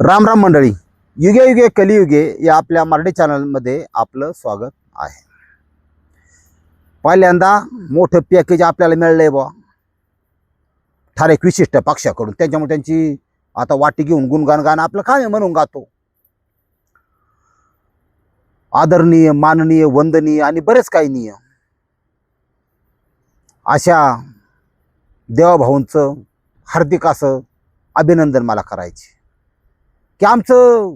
राम राम मंडळी. युगे युगे कलियुगे या आपल्या मराठी चॅनलमध्ये आपलं स्वागत आहे. पहिल्यांदा मोठं पॅकेज आपल्याला मिळलंय बुवा. ठराविक विशिष्ट पक्षाकडून. त्याच्यामुळे त्यांची आता वाटी घेऊन गुणगान गाणं आपलं काम आहे म्हणून गातो. आदरणीय माननीय वंदनीय आणि बरेच काही नियम. अशा देवाभाऊंचं हार्दिक असं अभिनंदन मला करायचे. की आमचं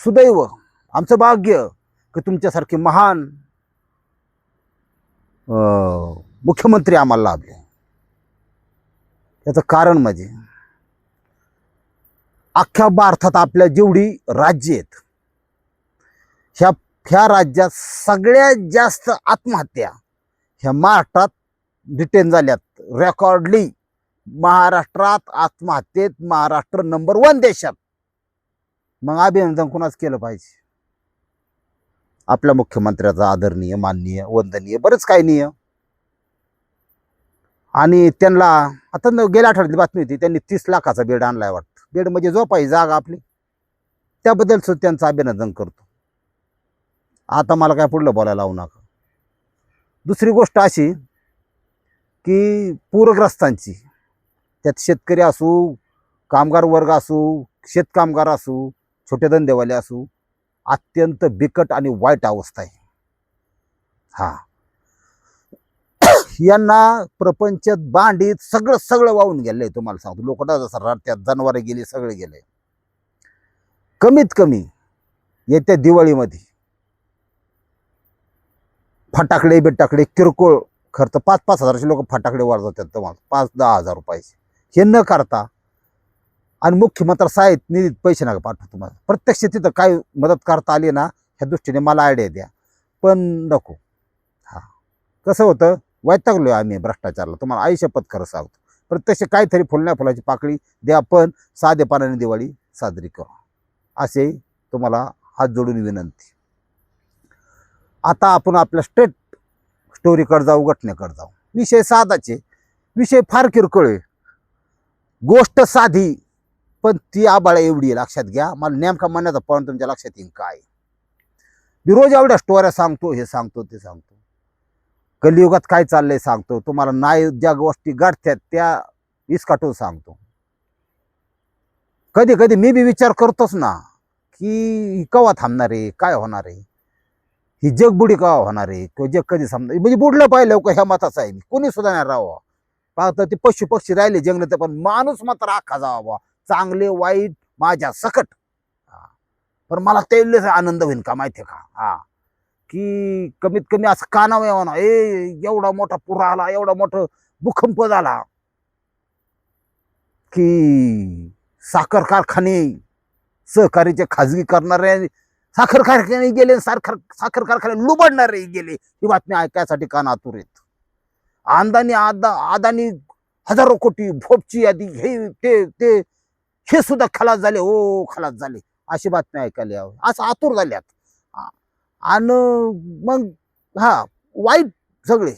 सुदैव आमचं भाग्य की तुमच्यासारखे महान मुख्यमंत्री आम्हाला लाभले. याचं कारण म्हणजे अख्ख्या भारतात आपल्या जेवढी राज्य आहेत ह्या ह्या राज्यात सगळ्यात जास्त आत्महत्या ह्या महाराष्ट्रात डिटेन झाल्यात. रेकॉर्डली महाराष्ट्रात आत्महत्येत महाराष्ट्र नंबर वन देशात. मग अभिनंदन कुणाच केलं पाहिजे? आपल्या मुख्यमंत्र्याचा आदरणीय माननीय वंदनीय बरंच काही नाही आणि त्यांना आता न- गेल्या आठवड्यातली बातमी होती त्यांनी तीस लाखाचा बेड आणलाय वाटतं. बेड म्हणजे झोपायची जागा आपली. त्याबद्दल सुद्धा त्यांचं अभिनंदन करतो. आता मला काय पुढलं बोलायला लावू नका. दुसरी गोष्ट अशी की पूरग्रस्तांची त्यात शेतकरी असू कामगार वर्ग असू शेतकामगार असू छोटे धंदेवाले असू अत्यंत बिकट आणि वाईट अवस्था आहे. हा. यांना प्रपंचात बांडीत सगळं सगळं वाहून गेलंय तुम्हाला सांगतो. लोकटा जसं रडत्यात जनावरे गेली सगळे गेले. कमीत कमी येत्या दिवाळीमध्ये फटाकडे बिटाकडे किरकोळ खर्च पाच पाच हजाराचे लोक फटाकडे वाजवतात तुम्हाला. पाच दहा हजार रुपयाचे. हे न करता आणि मुख्यमंत्री साहेब निधीत पैसे नका पाठवू तुम्हाला. प्रत्यक्ष तिथं काय मदत करता आली ना ह्या दृष्टीने मला आयडिया द्या. पण नको. हा. कसं होतं वैतागलो आम्ही भ्रष्टाचारला. तुम्हाला आई शपथ खरं सांगतो. प्रत्यक्ष काहीतरी फुलण्या फुलाची पाकळी द्या पण साधेपणाने दिवाळी साजरी करू. असे तुम्हाला हात जोडून विनंती. आता आपण आपल्या स्टेट स्टोरीकडे जाऊ घटनेकडे जाऊ. विषय साधाचे. विषय फार किरकोळ आहे. गोष्ट साधी पण ती आबाळा एवढी आहे, लक्षात घ्या. मला नेमका म्हणण्याचा पण तुमच्या लक्षात येईल काय. मी रोज एवढ्या स्टोऱ्या सांगतो हे सांगतो ते सांगतो. कलियुगात काय चाललंय सांगतो. तुम्हाला नाही ज्या गोष्टी गाठत्यात त्या विस्काटून सांगतो. कधी कधी मी बी विचार करतोच ना की कवा थांबणार आहे काय होणार आहे? ही जगबुडी कवा होणार आहे? किंवा जग कधी समजा म्हणजे बुडलं पाहिजे लवकर ह्या मताचं आहे मी. कोणी सुद्धा नाही राहावं. पाहतं ते पशु पक्षी राहिले जंगलात पण माणूस मात्र आखा जावा. चांगले वाईट माझ्या सकट. पण मला तेवढेच आनंद होईल का माहिती का? हा. की कमीत कमी असं कानावं यावं ना. ए एवढा मोठा पूर आला एवढा मोठा भूकंप झाला. की साखर कारखाने सहकारीचे खाजगी करणारे साखर कारखाने गेले साखर साखर कारखाने लुबडणारे गेले. ही बातमी ऐकायसाठी कान आतुर आहेत. अंदानी आदा आदानी हजारो कोटी भोपची यादी हे ते ते हे सुद्धा खलास झाले हो खलास झाले. अशी बातमी ऐकायला यावं. असं आतुर झाल्यात आणि मग हा वाईट सगळे.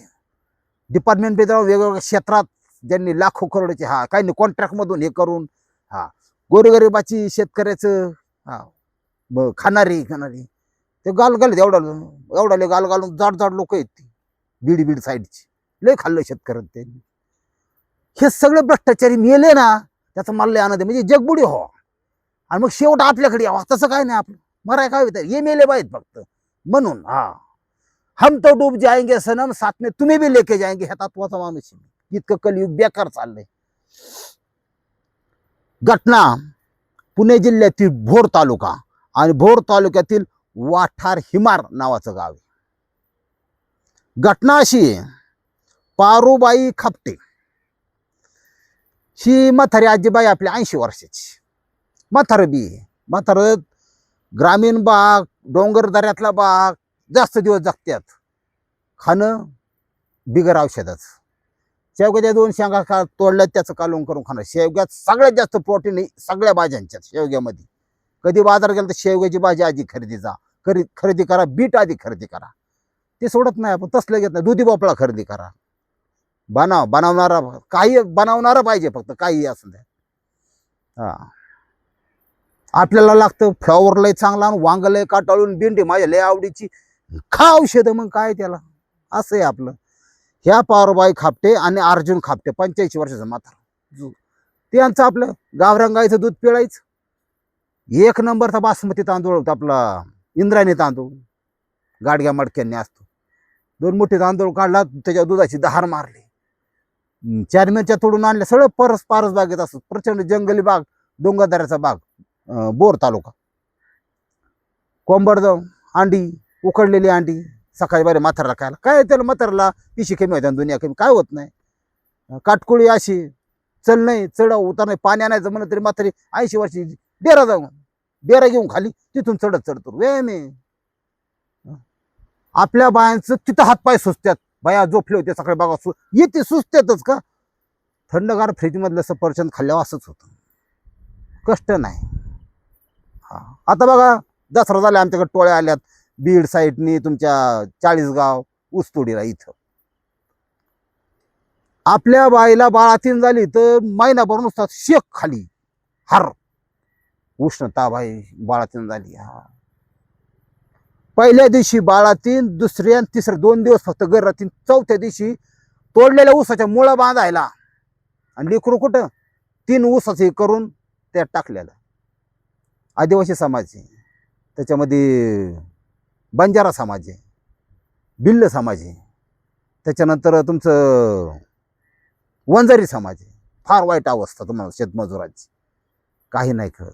डिपार्टमेंट वेगवेगळ्या क्षेत्रात ज्यांनी लाखो करोडचे हा काही नाही कॉन्ट्रॅक्टमधून हे करून हा गोरगरिबाची शेतकऱ्याचं हा ब- खाणारी खाणारी. ते गाल घालत एवढा एवढाले गाल घालून जाड जाड लोक आहेत ती. बीड बीड साईडची. लय खाल्लं शेतकऱ्यांनी त्यांनी. हे सगळे भ्रष्टाचारी मेले ना त्याचं मला लय आनंद म्हणजे जगबुडी हो. आणि मग शेवट आपल्याकडे यावा. तसं काय नाही आपलं. मराय काय होतं? हे मेले पाहिजेत फक्त. म्हणून हा. हम तो डूब जाएंगे सनम साथने तुम्ही भी लेके जाएंगे ह्या तत्वाचा माणूस इतकं कलयुग बेकार चाललंय. घटना पुणे जिल्ह्यातील भोर तालुका आणि भोर तालुक्यातील वाठार हिमार नावाचं गाव आहे. घटना अशी आहे. पारुबाई खापटे. ही म्हातारी आजीबाई आपली ऐंशी वर्षाची. म्हातार बी आहे. म्हातार ग्रामीण बाग डोंगर दऱ्यातला भाग जास्त दिवस जगत्यात. खाणं बिगर औषधच. शेवग्याच्या दोन शेंगा का तोडल्यात त्याचं कालवून करून खाणं. शेवग्यात सगळ्यात जास्त प्रोटीन आहे सगळ्या भाज्यांच्यात शेवग्यामध्ये. कधी बाजार गेला तर शेवग्याची भाजी आधी खरेदी जा. खरी खरेदी करा बीट आधी खरेदी करा. ते सोडत नाही आपण तसलं घेत नाही. दुधी भोपळा खरेदी करा. बनव बनवणारा काही बनवणारा पाहिजे फक्त काही असं हा. आपल्याला लागतं फ्लॉवर लय चांगला आणि वांग लय काटाळून भेंडी माझ्या लय आवडीची. खा औषध मग काय त्याला? असं आहे आपलं. ह्या पावरबाई खापटे आणि अर्जुन खापटे पंच्याऐंशी वर्षाचा म्हातारा. त्यांचं आपलं गावरान गाईचं दूध पिळायचं. एक नंबरचा बासमती तांदूळ होता आपला इंद्रायणी तांदूळ. गाडग्या मडक्यांनी असतो. दोन मोठे तांदूळ काढला त्याच्या दुधाची दहार मारली. हम्म, चार तोडून आणल्या सगळं परस पारस बागेत असत प्रचंड जंगली बाग डोंगरदऱ्याचा बाग बोर तालुका. कोंबड अंडी उकडलेली अंडी सकाळी बारे म्हातारला खायला. काय त्याला म्हातारला पिशी कमी होत्या आणि दुनिया कमी काय होत नाही. काटकुळी काटकोळी अशी चल नाही चढ उतर नाही पाणी आणायचं म्हणलं तरी म्हातारी ऐंशी वर्षी डेरा जाऊन डेरा घेऊन खाली तिथून चढत चढतो वे नाही. आपल्या बायांचं तिथं हातपाय सुचत्यात बाया झोपले होते सकाळी बघा सु येते सुचत्यातच का? थंडगार फ्रीजमधलं सफरचंद खाल्ल्यावर असंच होतं. कष्ट नाही. हा. आता बघा दसरा झाला आमच्याकडे टोळ्या आल्यात. बीड साईडनी तुमच्या चाळीसगाव ऊसतोडीला इथं. आपल्या बाईला बाळातीन झाली तर महिनाभर नुसता शेक खाली. हर. उष्णता बाई बाळातीन झाली. हा. पहिल्या दिवशी बाळातील दुसऱ्या आणि तिसऱ्या दोन दिवस फक्त घर राहतील चौथ्या दिवशी तोडलेल्या ऊसाच्या मुळा बांधायला. आणि लेकरू कुठं? तीन ऊसाचे करून त्यात टाकलेलं. आदिवासी समाज आहे. त्याच्यामध्ये बंजारा समाज आहे. बिल्ल समाज आहे. त्याच्यानंतर तुमचं वंजारी समाज आहे. फार वाईट अवस्था तुम्हाला शेतमजुराची. काही नाही खरं.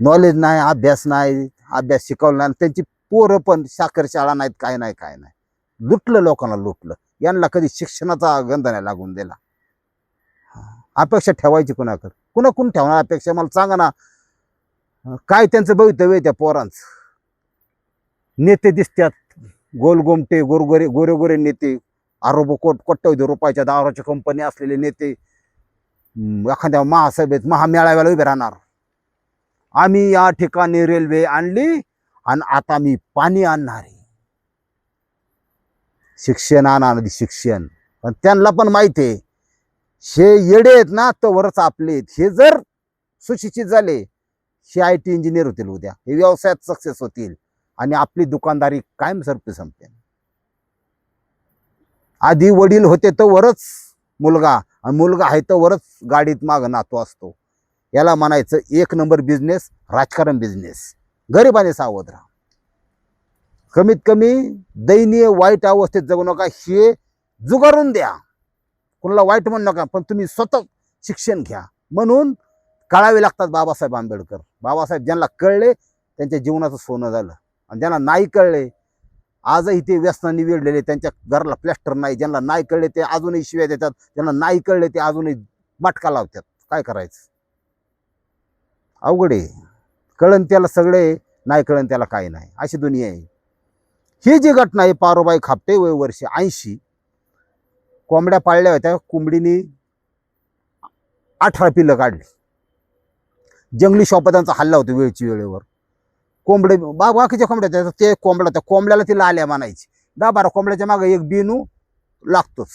नॉलेज नाही अभ्यास नाही. अभ्यास शिकवला आणि त्यांची पोरं पण साखर शाळा नाहीत काय नाही काय नाही. लुटलं लोकांना लुटलं. यांना कधी शिक्षणाचा गंध नाही लागून दिला. अपेक्षा ठेवायची कुणाकडे? कुणा कोण ठेवणार अपेक्षा? मला सांगा ना. काय त्यांचं भवितव्य आहे त्या पोरांचं? नेते दिसतात. गोल गोमटे गोरगोरे गोरे गोरे नेते. आरोप कोट कोट्यवधी रुपयाच्या दाराच्या कंपनी असलेले नेते. एखाद्या महासभेत महामेळाव्याला उभे राहणार. आम्ही या ठिकाणी रेल्वे आणली आणि आता मी पाणी आणणार आहे. शिक्षण आणा नदी शिक्षण. पण त्यांना पण माहिती आहे हे येडे आहेत ना तवरच आपले आहेत. हे जर सुशिक्षित झाले हे आय टी इंजिनियर होतील उद्या. हे व्यवसायात सक्सेस होतील. आणि आपली दुकानदारी कायम सरपी संपते. आधी वडील होते तर वरच मुलगा आणि मुलगा आहे तर वरच गाडीत माग नातो असतो. याला म्हणायचं एक नंबर बिझनेस राजकारण बिझनेस गरिबाने सावध राहा. कमीत कमी दयनीय वाईट अवस्थेत जगू नका हे जुगारून द्या. कुणाला वाईट म्हणू नका पण तुम्ही स्वतः शिक्षण घ्या. म्हणून कळावे लागतात बाबासाहेब आंबेडकर. बाबासाहेब ज्यांना कळले त्यांच्या जीवनाचं सोनं झालं. आणि ज्यांना नाही कळले आजही ते व्यसनाने वेढलेले त्यांच्या घराला प्लॅस्टर नाही. ज्यांना नाही कळले ते अजूनही शिव्या देतात. ज्यांना नाही कळले ते अजूनही मटका लावतात. काय करायचं? अवघड आहे. कळण त्याला सगळे नाही कळण त्याला काही नाही. अशी दुनिया आहे. ही जी घटना आहे पारोबाई खापटे वय वर्ष ऐंशी कोंबड्या पाळल्या होत्या कोंबडीने अठरा पिल्लं काढली. जंगली शॉपदांचा हल्ला होतो वेळची वेळेवर. कोंबडे बा बाकीच्या कोंबड्या त्या ते कोंबड्या त्या कोंबड्याला तिला आल्या मानायची दहा बारा कोंबड्याच्या मागे एक बिनू लागतोच.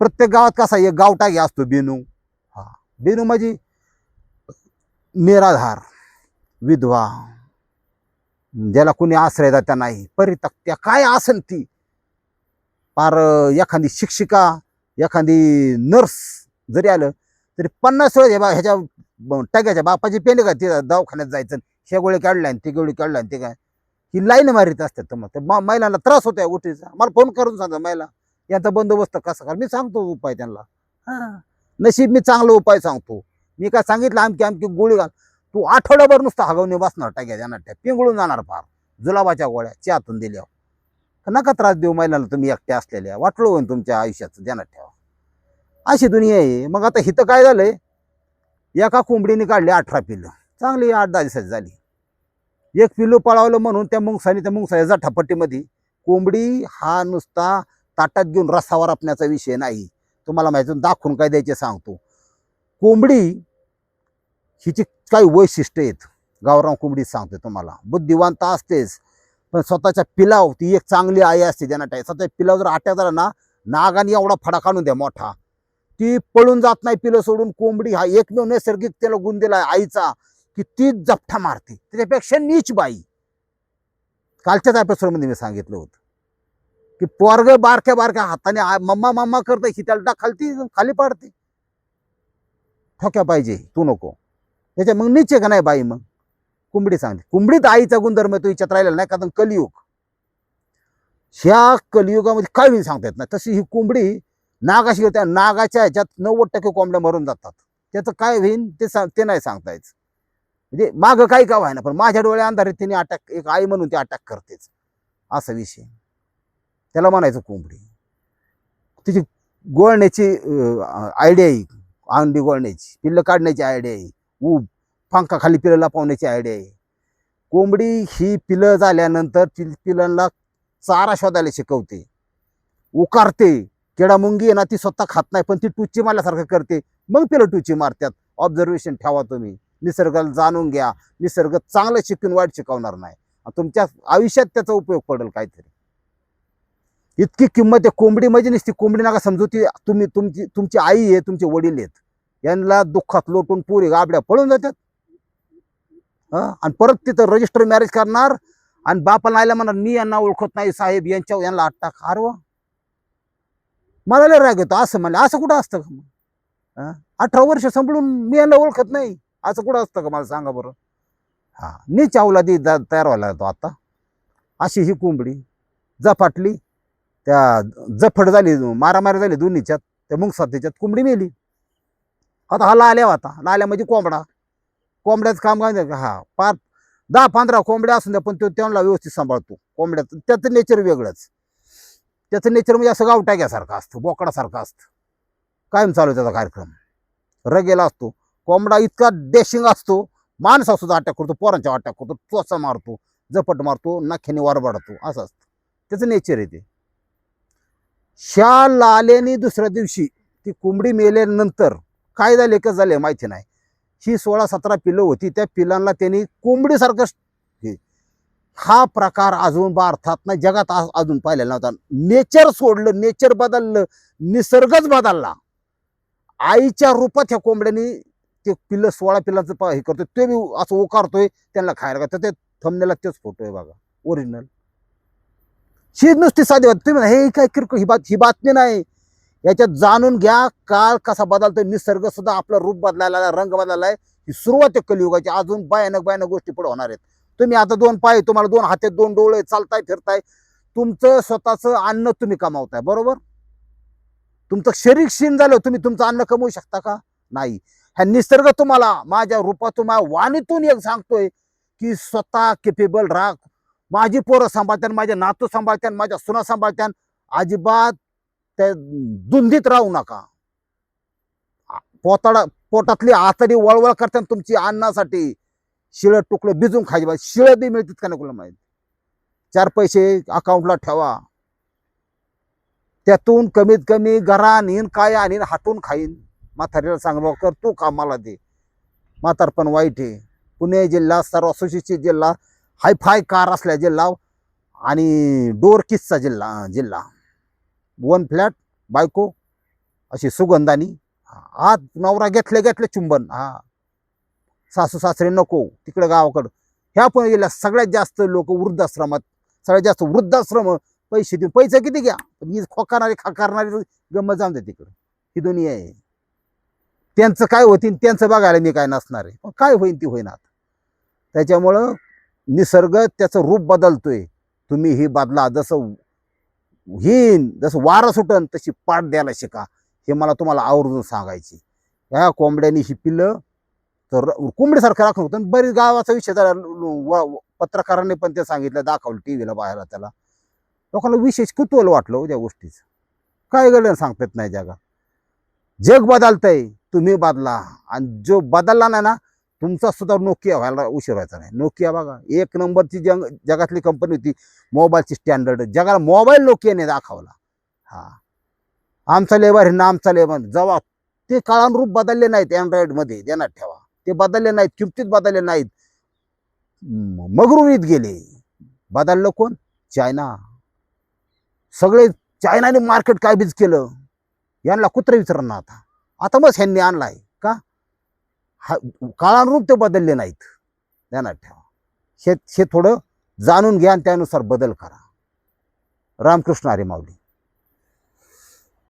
प्रत्येक गावात कसा एक गावटागी असतो बिनू. हा बिनू म्हणजे निराधार विधवा ज्याला कोणी आश्रय नाही परितक्त्या काय असन ती? पार एखादी शिक्षिका एखादी नर्स जरी आलं तरी पन्नास वेळा बा ह्याच्या ब- बापाची पेंड का ते दवाखान्यात जायचं हे गोळी काढल्या आणि ती गोळी काढल्या आणि ते काय? ही लाईन मारीत असतात तर मग. महिलांना त्रास होतो उठीचा. मला फोन करून सांगा महिला यांचा बंदोबस्त कसा कर? मी सांगतो उपाय त्यांना. हा. नशीब मी चांगला उपाय सांगतो. मी काय सांगितलं आमकी आमकी गोळी घाल. तू आठवड्याभर नुसतं हगवणे बसणार टाक्या जाणार त्या पिंगळून जाणार फार. जुलाबाच्या गोळ्या चहातून दिल्या नका त्रास देऊ महिलांना तुम्ही एकट्या असलेल्या. वाटलं होईन तुमच्या आयुष्याचं ध्यानात ठेवा. अशी दुनिया आहे. मग आता हिथं काय झालंय? एका कोंबडीने काढली अठरा पिल्लं चांगली आठ दहा दिवसाची झाली. एक पिल्लू पळावलं म्हणून त्या मुंगसाने त्या मुंगसाच्या जाठापट्टीमध्ये कोंबडी हा नुसता ताटात घेऊन रस्सावर आपण्याचा विषय नाही. तुम्हाला माहिती दाखवून काय द्यायचे सांगतो. कोंबडी हिची काही वैशिष्ट्य आहेत. गावराव कोंबडी सांगते तुम्हाला. बुद्धिवांत असतेच पण स्वतःच्या पिलाव ती एक चांगली आई असते ज्यांना टाय स्वतःच्या पिलाव जर आट्या झाला ना नागाने एवढा फडा काढून द्या मोठा. ती पळून जात नाही पिलं सोडून कोंबडी हा एकमेव नैसर्गिक त्याला गुण दिला आईचा की ती जपठा मारते. त्याच्यापेक्षा नीच बाई. कालच्याच एपिसोडमध्ये मी सांगितलं होतं की पोरग बारक्या बारक्या हाताने मम्मा मम्मा करते ही त्याला खालती खाली पाडते. ठोक्या पाहिजे तू नको. त्याच्या मग निश्चय का नाही बाई मग? कुंबडी सांगते. कुंबडीत आईचा गुणधर्म तो हिच्यात राहिलेला नाही कारण कलियुग. ह्या कलियुगामध्ये काय होईल सांगता येत नाही तशी ही कुंबडी नागाशी त्या नागाच्या ह्याच्यात नव्वद टक्के कोंबड्या मरून जातात. त्याचं काय होईल ते सांग ते नाही सांगता येत म्हणजे मागं काही का व्हायना पण माझ्या डोळ्या अंधारे तिने अटॅक एक आई म्हणून ती अटॅक करतेच. असा विषय. त्याला म्हणायचं कोंबडी. तिची गोळण्याची आयडिया आहे. अंडी गोळण्याची पिल्लं काढण्याची आयडिया आहे. ऊब पंखा खाली पिलं लपवण्याची आयडिया आहे. कोंबडी ही पिलं झाल्यानंतर पिल पिलांना चारा शोधायला शिकवते. उकारते. किडा मुंगी आहे ना ती स्वतः खात नाही पण ती टुच्ची मारल्यासारखं करते. मग पिलं टुच्ची मारतात. ऑब्झर्वेशन ठेवा तुम्ही. निसर्गाला जाणून घ्या. निसर्ग चांगलं शिकून वाईट शिकवणार नाही. तुमच्या आयुष्यात त्याचा उपयोग पडेल काहीतरी. इतकी किंमत आहे. कोंबडी म्हणजे नसती. कोंबडी नका समजू ती तुम्ही तुमची तुमची आई आहे तुमचे वडील आहेत. यांना दुःखात लोटून पुरी गाबड्या पळून जातात. आणि परत तिथं रजिस्टर मॅरेज करणार आणि बापाला आयला म्हणणार मी यांना ओळखत नाही साहेब यांच्या यांना आत टाक अरे वा. मला लय राग येतो. असं म्हणलं असं कुठं असतं का मग? अठरा वर्ष संपळून मी यांना ओळखत नाही. असं कुठं असतं का मला सांगा बरं? हा. नी अवलादी तयार व्हायला येतो आता. अशी ही कोंबडी. जपाटली त्या जफट झाली मारामारी झाली दोन्हीच्यात. त्या मुंगसातीच्यात कोंबडी मेली. आता हा लाल्या होता. लाल्या म्हणजे कोंबडा. कोंबड्याचं काम काय हा पाच दहा पंधरा कोंबड्या असून द्या पण तो त्यांना व्यवस्थित सांभाळतो. कोंबड्याचं त्याचं नेचर वेगळंच. त्याचं नेचर म्हणजे असं गावटाग्यासारखं असतं बोकडासारखं असतं. कायम चालू आहे त्याचा कार्यक्रम. रगेला असतो. कोंबडा इतका डेशिंग असतो माणसा सुद्धा अटॅक करतो पोरांच्या अटॅक करतो चोचा मारतो जपट मारतो नाख्याने वरबाडतो असं असतं. त्याचं नेचर आहे ते. ह्या लालेनी दुसऱ्या दिवशी ती कोंबडी मेल्यानंतर काय झाले का झाले माहिती नाही. ही सोळा सतरा पिलं होती. त्या पिलांना त्यांनी कोंबडीसारखं हा प्रकार अजून भारतात नाही जगात अजून पाहिलेला नव्हता. नेचर सोडलं नेचर बदललं निसर्गच बदलला. आईच्या रूपात ह्या कोंबड्यांनी ते पिल्लं सोळा पिल्लाचं हे करतोय ते बी असं उकारतोय त्यांना खायला तर ते थंबनेला तेच फोटो आहे बघा ओरिजिनल ही नुसती साधी बात. तुम्ही हे काय किरकोळ ही बात ही बातमी नाही. याच्यात जाणून घ्या काळ कसा बदलतोय निसर्ग सुद्धा आपलं रूप बदलायला रंग बदलायला ही सुरुवात आहे कलियुगाची. अजून भयानक भयानक गोष्टी पुढे होणार आहेत. तुम्ही आता दोन पाय तुम्हाला दोन हातात दोन डोळे चालताय फिरताय. तुमचं स्वतःचं अन्न तुम्ही कमावताय बरोबर? तुमचं शरीर क्षीण झालं तुम्ही तुमचं अन्न कमवू शकता का? नाही. ह्या निसर्ग तुम्हाला माझ्या रूपातून माझ्या वाणीतून एक सांगतोय की स्वतः केपेबल राहा. माझी पोरं सांभाळत्यान माझे नातू सांभाळत्यान माझ्या सुना सांभाळत्यान अजिबात त्या दुंदीत राहू नका. पोताडा पोटातली आतडी वळवळ करतात तुमची अन्नासाठी. शिळं तुकडं भिजून खायचे बा शिळं बी मिळतात का नाही कुला चार पैसे अकाउंटला ठेवा. त्यातून कमीत कमी घरा आणीन काय आणीन हाटून खाईन. म्हातारीला सांग कर तू कामाला दे. म्हातारपण वाईट आहे. पुणे जिल्हा सर्व सुशिक्षित जिल्हा हाय फाय कार असल्या जिल्हा आणि डोर किस्सा जिल्हा जिल्हा. वन फ्लॅट बायको अशी सुगंधानी. आत नवरा घेतले घेतले चुंबन. हा. सासू सासरे नको. तिकडं गावाकडं. ह्या पण गेल्या सगळ्यात जास्त लोक वृद्धाश्रमात सगळ्यात जास्त वृद्धाश्रम पैसे देऊन. पैसे किती घ्या? मी खोकारणारे खाकारणारे खाकारणारी गंमत जाऊन दे तिकडं ही दुनिया आहे. त्यांचं काय होतीन त्यांचं बघायला मी काय नसणार आहे. पण काय होईन ती होईन आता. त्याच्यामुळं निसर्ग त्याचं रूप बदलतोय. तुम्ही ही बदला जसं हिन जसं वारं सुटन तशी पाठ द्यायला शिका. हे मला तुम्हाला आवर्जून सांगायची. ह्या कोंबड्यांनी ही पिल्लं तर कोंबडीसारखं राखून होतं. बरीच गावाचा विषय झाला. व- पत्रकारांनी पण ते सांगितलं दाखवलं टी व्हीला पाहायला त्याला. लोकांना विशेष कुतूहल वाटलं हो त्या गोष्टीचं. काय गेलं सांगतात नाही जगा जग बदलतंय तुम्ही बदला. आणि जो बदलला नाही ना तुमचा सुद्धा नोकिया व्हायला उशीर व्हायचा नाही. नोकिया बघा एक नंबरची जग जगातली कंपनी होती मोबाईलची स्टँडर्ड जगाला मोबाईल नोकियाने दाखवला. हा. आमचा लेबर हे ना आमचा लेबर जवा ते काळानुरूप बदलले नाहीत अँड्रॉइडमध्ये देण्यात ठेवा. ते बदलले नाहीत किमतीत बदलले नाहीत. मगरुरीत गेले. बदललं कोण? चायना सगळे चायनाने मार्केट काबीज केलं? यांना कुत्र विचारणार आता? आता मग ह्यांनी आणलाय. का? हा काळानुरूप ते बदलले नाहीत. ध्यानात ठेवा. हे हे थोडं जाणून घ्या आणि त्यानुसार बदल करा. रामकृष्ण अरे माऊली.